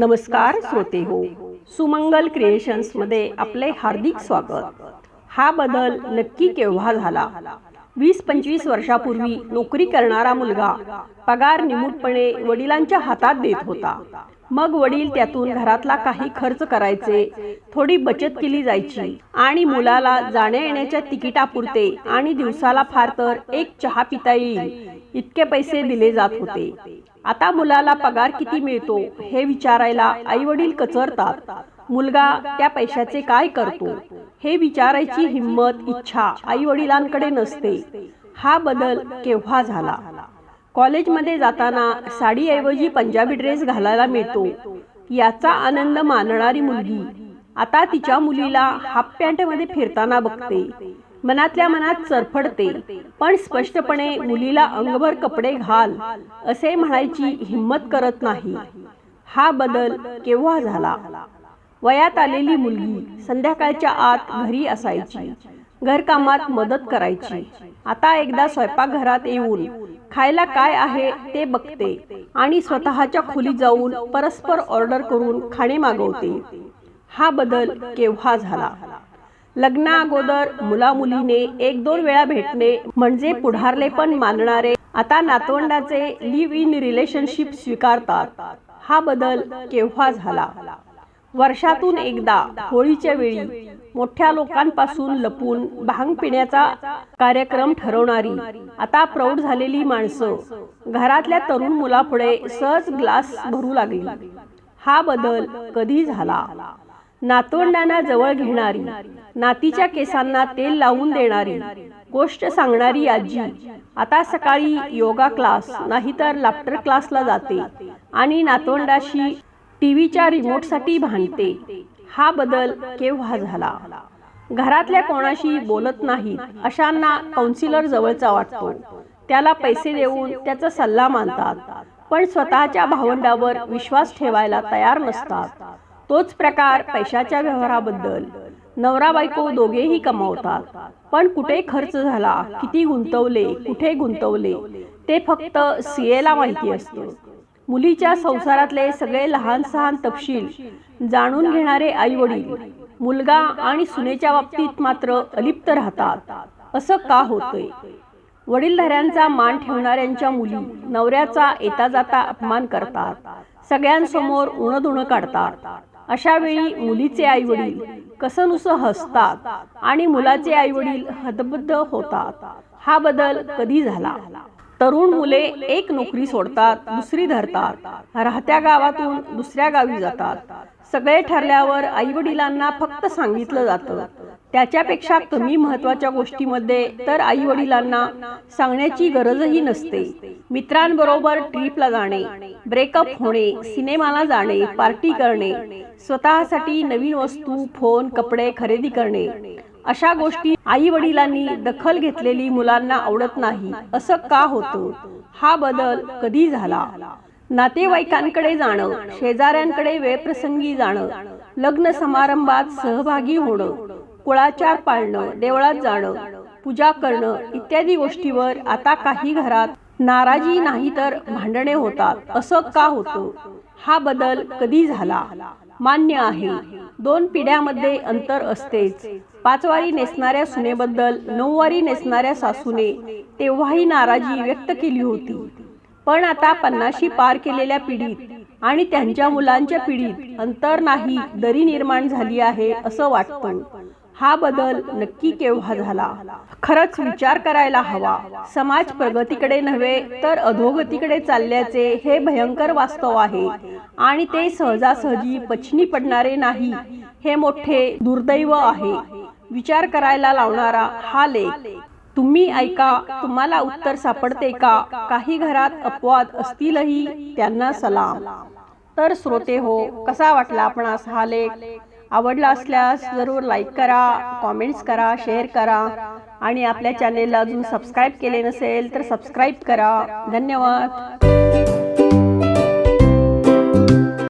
नमस्कार श्रोते हो. सुमंगल क्रिएशन्समध्ये आपले हार्दिक स्वागत. हा बदल नक्की केव्हा झाला? वीस पंचवीस वर्षापूर्वी नोकरी करणारा मुलगा पगार निमूटपणे वडिलांच्या हातात देत होता. मग वडील त्यातून घरातला काही खर्च करायचे थोडी बचत केली जायची आणि मुलाला जाण्या येण्याच्या तिकिटापुरते आणि दिवसाला फार तर एक चहा पिता येईल. इतके पैसे दिले जात होते. आता मुलाला पगार किती मिळतो हे विचारायला आई वडील कचरतात. मुलगा त्या पैशाचे काय करतो हे विचारायची हिंमत इच्छा आई वडिलांकडे नसते. हा बदल केव्हा झाला? कॉलेजमध्ये जाताना साडीऐवजी पंजाबी ड्रेस घालायला मिळतो. याचा आनंद मानणारी मुलगी आता तिच्या मुलीला हाफ पॅन्टमध्ये फिरताना बघते. मनातल्या मनात चरफडते पण स्पष्टपणे मुलीला अंगभर कपडे घाल असे म्हणायची हिंमत करत नाही. हा बदल केव्हा झाला? वयात आलेली मुलगी संध्याकाळच्या आत घरी असायची. घरकामात मदत करायची. आता एकदा स्वयंपाकघरात येऊन खायला काय आहे ते बघते आणि स्वतःच्या खोली जाऊन परस्पर ऑर्डर करून खाणे मागवते. हा बदल केव्हा झाला? लग्ना अगोदर मुला मुलीने एक दोन वेळा भेटणे म्हणजे पुढारले पण मानणारे. आता नातवंडाचे लिव्ह इन रिलेशनशिप स्वीकारतात. हा बदल केव्हा झाला? वर्षातून एकदा होळीच्या वेळी मोठ्या लोकांपासून लपून भांग पिण्याचा कार्यक्रम ठरवणारी आता प्रौढ झालेली माणसं घरातल्या तरुण मुलापुढे सहज ग्लास भरू लागली. हा बदल कधी झाला? नातवंडांना जवळ घेणारी नातीच्या केसांना तेल लावून देणारी गोष्ट सांगणारी आजी. आता सकाळी योगा क्लास नाहीतर लाफ्टर क्लासला जाते. आणि नातवंडाशी टीव्हीच्या रिमोटसाठी भांडते. हा बदल केव्हा झाला? घरातल्या कोणाशी बोलत नाहीत. अशांना काउन्सिलर जवळचा वाटतो. त्याला पैसे देऊन त्याचा सल्ला मानतात. पण स्वतःच्या भावंडावर विश्वास ठेवायला तयार नसतात. तोच प्रकार पैशाच्या व्यवहाराबद्दल. नवरा बायको दोघेही कमावतात. पण कुठे खर्च झाला किती गुंतवले कुठे गुंतवले ते फक्त सीएला माहिती असतं. मुलीच्या संसारातले सगळे लहान सहान तपशील जाणून घेणारे आई वडील. मुलगा आणि सुनेच्या बाबतीत मात्र अलिप्त राहतात. असं का होतंय? वडीलधाऱ्यांचा मान ठेवणाऱ्यांच्या मुली नवऱ्याचा येता जाता अपमान करतात. सगळ्यांसमोर उणधुणं काढतात. अशा वेळी मुलीचे आई वडील कसनुसं हसतात आणि मुलाचे आई वडील हतबद्ध होतात. हा बदल कधी झाला? तरुण मुले एक नोकरी सोडतात दुसरी धरतात. राहत्या गावातून दुसऱ्या गावी जातात. सगळे ठरल्यावर आई वडिलांना फक्त सांगितलं जातं त्याच्यापेक्षा कमी महत्त्वाच्या गोष्टीमध्ये तर आई वडिलांना सांगण्याची गरजही नसते. मित्रांबरोबर ट्रिपला जाणे ब्रेकअप होणे सिनेमाला जाणे पार्टी करणे स्वतःसाठी नवीन वस्तू फोन कपडे खरेदी करणे अशा गोष्टी आई वडिलांनी दखल घेतलेली मुलांना आवडत नाही. असं का होतं? हा बदल कधी झाला? नातेवाईकांकडे जाणं शेजाऱ्यांकडे वेळप्रसंगी जाणं लग्न समारंभात सहभागी होणं कुळाचार पाळणं देवळात जाणं पूजा करणं इत्यादी गोष्टीवर आता काही घरात नाराजी नाही तर भांडणे होतात. असं का होतं? हा बदल कधी झाला? मान्य आहे. दोन पिढ्यामध्ये अंतर असतेच. पाचवारी नेसणाऱ्या सुनेबद्दल नऊवारी नेसणाऱ्या सासूने तेव्हाही नाराजी व्यक्त केली होती. पण आता पन्नाशी पार केलेल्या पिढीत आणि त्यांच्या मुलांच्या पिढीत अंतर नाही दरी निर्माण झाली आहे असं वाटतं. हा बदल नक्की केव्हा झाला? खरंच विचार करायला हवा. समाज प्रगतीकडे नव्हे तर अधोगतीकडे चालल्याचे हे भयंकर वास्तव आहे. आणि ते सहजासहजी पचनी पडणारे नाही हे मोठे दुर्दैव आहे. विचार करायला लावणारा हा लेख. तुम्ही ऐका तुम्हाला उत्तर सापडते का? काही घरात अपवाद असतीलही त्यांना सलाम. तर श्रोते हो कसा वाटला आपणास हा लेख? आवडला असल्यास जरूर लाईक करा कॉमेंट्स करा शेअर करा. आणि आपल्या चॅनेलला अजून सबस्क्राईब केले नसेल तर सबस्क्राईब करा. धन्यवाद.